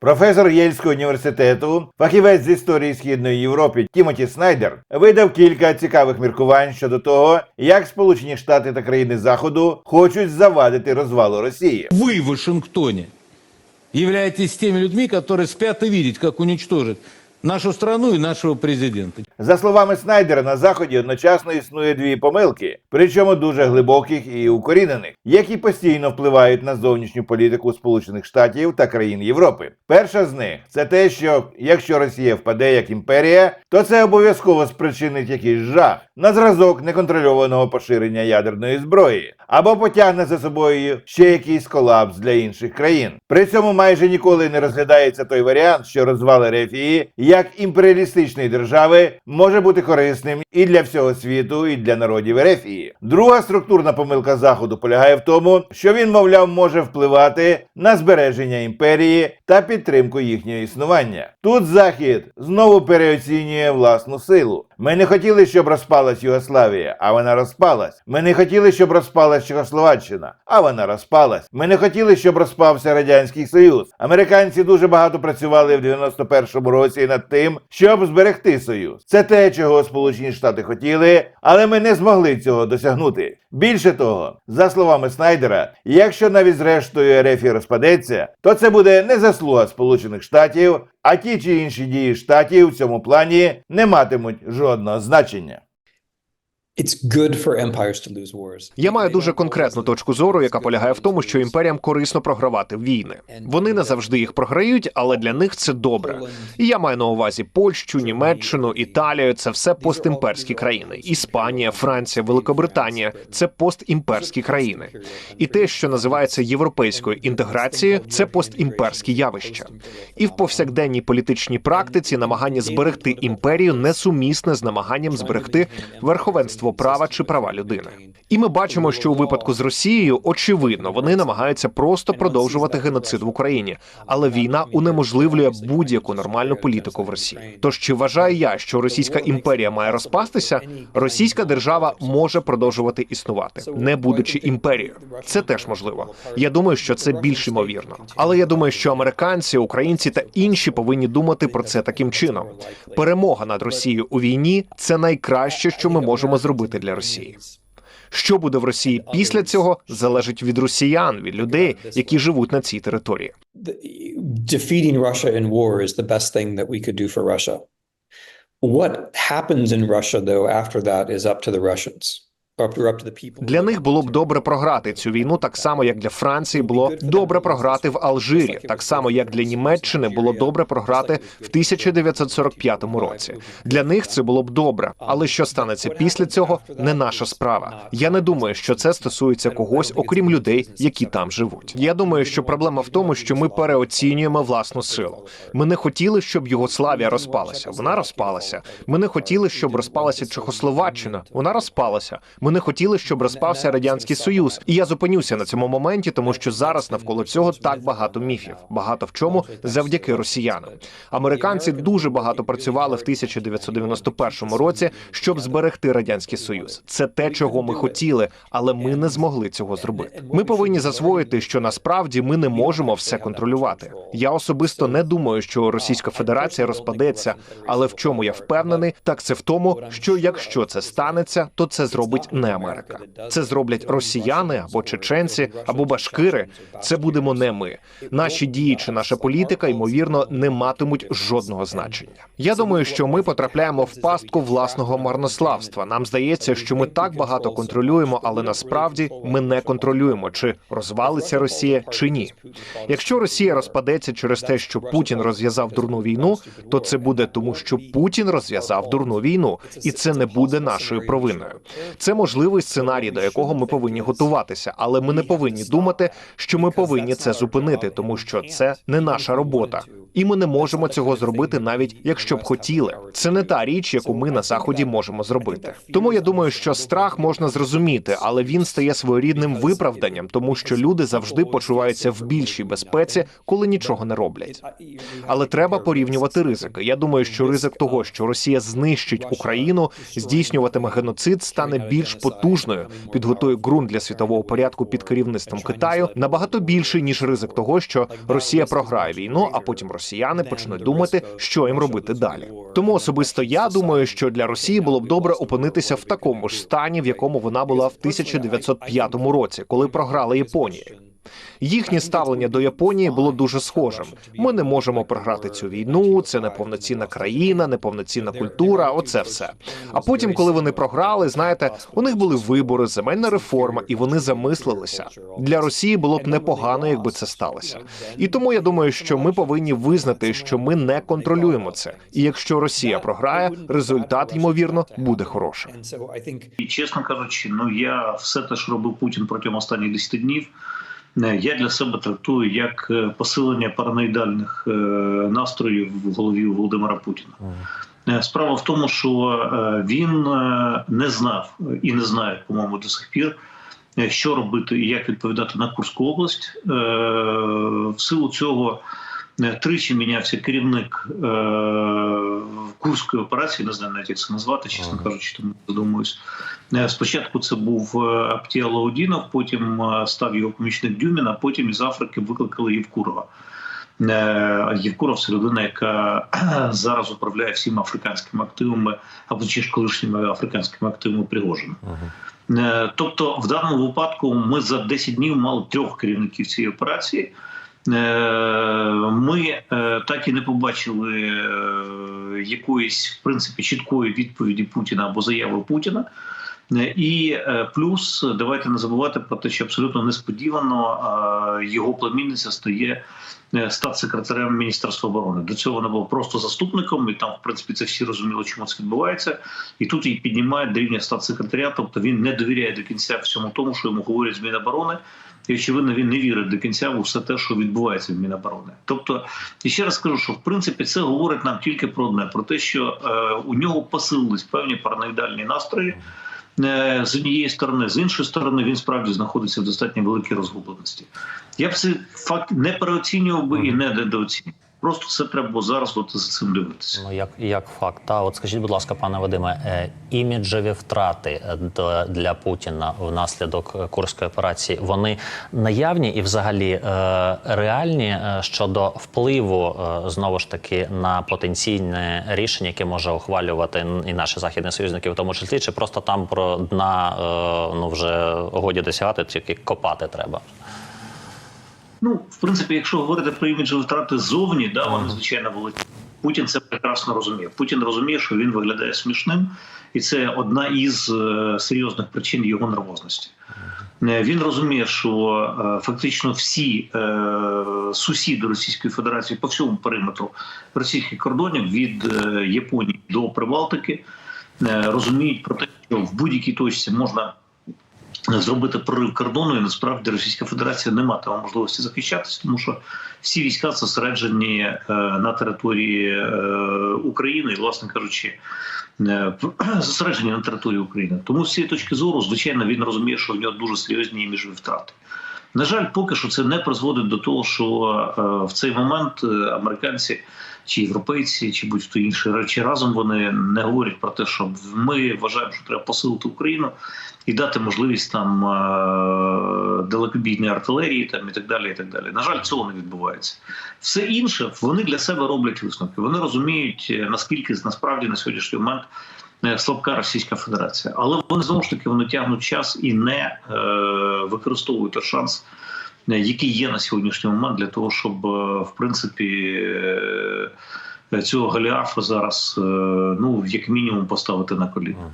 Професор Єльського університету, фахівець з історії східної Європи Тімоті Снайдер видав кілька цікавих міркувань щодо того, як Сполучені Штати та країни Заходу хочуть завадити розвалу Росії. Ви в Вашингтоні являєтесь тими людьми, которые спят и видять, як уничтожить нашу страну і нашого президента. За словами Снайдера, на заході одночасно існує дві помилки, причому дуже глибоких і укорінених, які постійно впливають на зовнішню політику Сполучених Штатів та країн Європи. Перша з них це те, що якщо Росія впаде як імперія, то це обов'язково спричинить якийсь жах на зразок неконтрольованого поширення ядерної зброї, або потягне за собою ще якийсь колапс для інших країн. При цьому майже ніколи не розглядається той варіант, що розвал Рефії як імперіалістичної держави може бути корисним і для всього світу, і для народів Ерефії. Друга структурна помилка заходу полягає в тому, що він, мовляв, може впливати на збереження імперії та підтримку їхнього існування. Тут захід знову переоцінює власну силу. Ми не хотіли, щоб розпалась Югославія, а вона розпалась. Ми не хотіли, щоб розпалась Чехословаччина, а вона розпалась. Ми не хотіли, щоб розпався радянський союз. Американці дуже багато працювали в 91-му році над тим, щоб зберегти союз. Це те, чого Сполучені Штати хотіли, але ми не змогли цього досягнути. Більше того, за словами Снайдера, якщо навіть зрештою РФ розпадеться, то це буде не заслуга Сполучених Штатів, а ті чи інші дії штатів в цьому плані не матимуть жодного значення. Я маю дуже конкретну точку зору, яка полягає в тому, що імперіям корисно програвати війни. Вони не завжди їх програють, але для них це добре. І я маю на увазі Польщу, Німеччину, Італію. Це все постімперські країни. Іспанія, Франція, Великобританія це постімперські країни. І те, що називається європейською інтеграцією, це постімперські явища. І в повсякденній політичній практиці намагання зберегти імперію несумісне з намаганням зберегти верховенство права чи права людини. І ми бачимо, що у випадку з Росією очевидно вони намагаються просто продовжувати геноцид в Україні, але війна унеможливлює будь-яку нормальну політику в Росії. Тож чи вважаю я, що Російська імперія має розпастися? Російська держава може продовжувати існувати, не будучи імперією. Це теж можливо. Я думаю, що це більш ймовірно. Але я думаю, що американці, українці та інші повинні думати про це таким чином. Перемога над Росією у війні це найкраще, що ми можемо зробити для Росії. Що буде в Росії після цього, залежить від росіян, від людей, які живуть на цій території. Defeating Russia in war is the best thing that we could do for Russia. What happens in Russia, though, after that is up to the Russians, Для них було б добре програти цю війну, так само як для Франції було добре програти в Алжирі, так само як для Німеччини було добре програти в 1945 році. Для них це було б добре, але що станеться після цього, не наша справа. Я не думаю, що це стосується когось, окрім людей, які там живуть. Я думаю, що проблема в тому, що ми переоцінюємо власну силу. Ми не хотіли, щоб Югославія розпалася. Вона розпалася. Ми не хотіли, щоб розпалася Чехословаччина. Вона розпалася. Ми не хотіли, щоб розпався радянський союз. І я зупинюся на цьому моменті, тому що зараз навколо цього так багато міфів. Багато в чому завдяки росіянам. Американці дуже багато працювали в 1991 році, щоб зберегти радянський союз. Це те, чого ми хотіли, але ми не змогли цього зробити. Ми повинні засвоїти, що насправді ми не можемо все контролювати. Я особисто не думаю, що Російська Федерація розпадеться, але в чому я впевнений, так це в тому, що якщо це станеться, то це зробить не Америка. Це зроблять росіяни або чеченці, або башкири. Це будемо не ми. Наші дії чи наша політика ймовірно не матимуть жодного значення. Я думаю, що ми потрапляємо в пастку власного марнославства. Нам здається, що ми так багато контролюємо, але насправді ми не контролюємо, чи розвалиться Росія чи ні. Якщо Росія розпадеться через те, що Путін розв'язав дурну війну, то це буде тому, що Путін розв'язав дурну війну, і це не буде нашою провиною. Це можливий сценарій, до якого ми повинні готуватися, але ми не повинні думати, що ми повинні це зупинити, тому що це не наша робота. І ми не можемо цього зробити, навіть якщо б хотіли. Це не та річ, яку ми на заході можемо зробити. Тому я думаю, що страх можна зрозуміти, але він стає своєрідним виправданням, тому що люди завжди почуваються в більшій безпеці, коли нічого не роблять. Але треба порівнювати ризики. Я думаю, що ризик того, що Росія знищить Україну, здійснюватиме геноцид, стане більш потужною, підготує ґрунт для світового порядку під керівництвом Китаю набагато більший ніж ризик того, що Росія програє війну, а потім росіяни почнуть думати, що їм робити далі. Тому особисто я думаю, що для Росії було б добре опинитися в такому ж стані, в якому вона була в 1905 році, коли програла Японії. Їхнє ставлення до Японії було дуже схожим. Ми не можемо програти цю війну. Це неповноцінна країна, неповноцінна культура. Оце все. А потім, коли вони програли, знаєте, у них були вибори, земельна реформа, і вони замислилися. Для Росії було б непогано, якби це сталося. І тому я думаю, що ми повинні визнати, що ми не контролюємо це. І якщо Росія програє, результат ймовірно буде хорошим. І чесно кажучи, ну я все те, що робив Путін протягом останніх 10 днів. Е, Я для себе трактую як е, посилення параноїдальних е, настроїв в голові Володимира Путіна. Справа в тому, що він не знав і не знає, по-моєму, до сих пір, що робити і як відповідати на Курську область. В силу цього тричі мінявся керівник е, Курської операції, не знаю навіть як це назвати, чесно кажучи, тому задумуюсь. Е, Спочатку це був е, Аптія Лаудінов, потім е, став його помічник Дюміна, потім із Африки викликали Євкурова. Євкуров це людина, яка зараз управляє всіма африканськими активами, або чи ж колишніми африканськими активами Пригожина. Е, Тобто, в даному випадку ми за 10 днів мали трьох керівників цієї операції. Е, Ми е, так і не побачили е, якоїсь в принципі чіткої відповіді Путіна або заяви Путіна. І плюс давайте не забувати про те, що абсолютно несподівано його племінниця стає статс-секретарем Міністерства оборони. До цього вона була просто заступником, і там, в принципі, це всі розуміли, чому це відбувається. І тут її піднімають до рівня статс-секретаря, тобто він не довіряє до кінця всьому тому, що йому говорять з Міноборони. І очевидно, він не вірить до кінця в усе те, що відбувається в Міноборони. Тобто, і ще раз скажу, що в принципі це говорить нам тільки про одне: про те, що е, у нього посилились певні параноїдальні настрої. Е, З однієї сторони, з іншої сторони, він справді знаходиться в достатньо великій розгубленості. Я б це факт не переоцінював би і не недооцінював. Просто це треба було зараз от за цим дивитися. Ну як, як факт, та от скажіть, будь ласка, пане Вадиме, е, іміджеві втрати е, для Путіна внаслідок е, курської операції вони наявні і взагалі реальні щодо впливу знову ж таки на потенційне рішення, яке може ухвалювати і наші західні союзники, в тому числі, чи просто там про дна ну вже годі досягати, тільки копати треба. Ну, в принципі, якщо говорити про іміджові втрати ззовні, да, вони звичайно великі. Путін це прекрасно розуміє. Путін розуміє, що він виглядає смішним, і це одна із е, серйозних причин його нервозності. Е, Він розуміє, що е, фактично всі сусіди Російської Федерації по всьому периметру російських кордонів від Японії до Прибалтики розуміють про те, що в будь-якій точці можна зробити прорив кордону, і насправді Російська Федерація не матиме можливості захищатися, тому що всі війська зосереджені е, на території е, України, і, власне кажучи, е, зосереджені на території України. Тому з цієї точки зору, звичайно, він розуміє, що в нього дуже серйозні іміджові втрати. На жаль, поки що це не призводить до того, що в цей момент американці чи європейці, чи будь-хто інший речі разом вони не говорять про те, що ми вважаємо, що треба посилити Україну і дати можливість там е, далекобійної артилерії, там і так далі. І так далі. На жаль, цього не відбувається. Все інше вони для себе роблять висновки. Вони розуміють е, наскільки насправді на сьогоднішній момент. е, Слабка Російська Федерація, але вони знову ж таки вони тягнуть час і не е, використовують шанс, е, який є на сьогоднішній момент для того, щоб е, в принципі е, цього Голіафа зараз ну як мінімум поставити на коліна.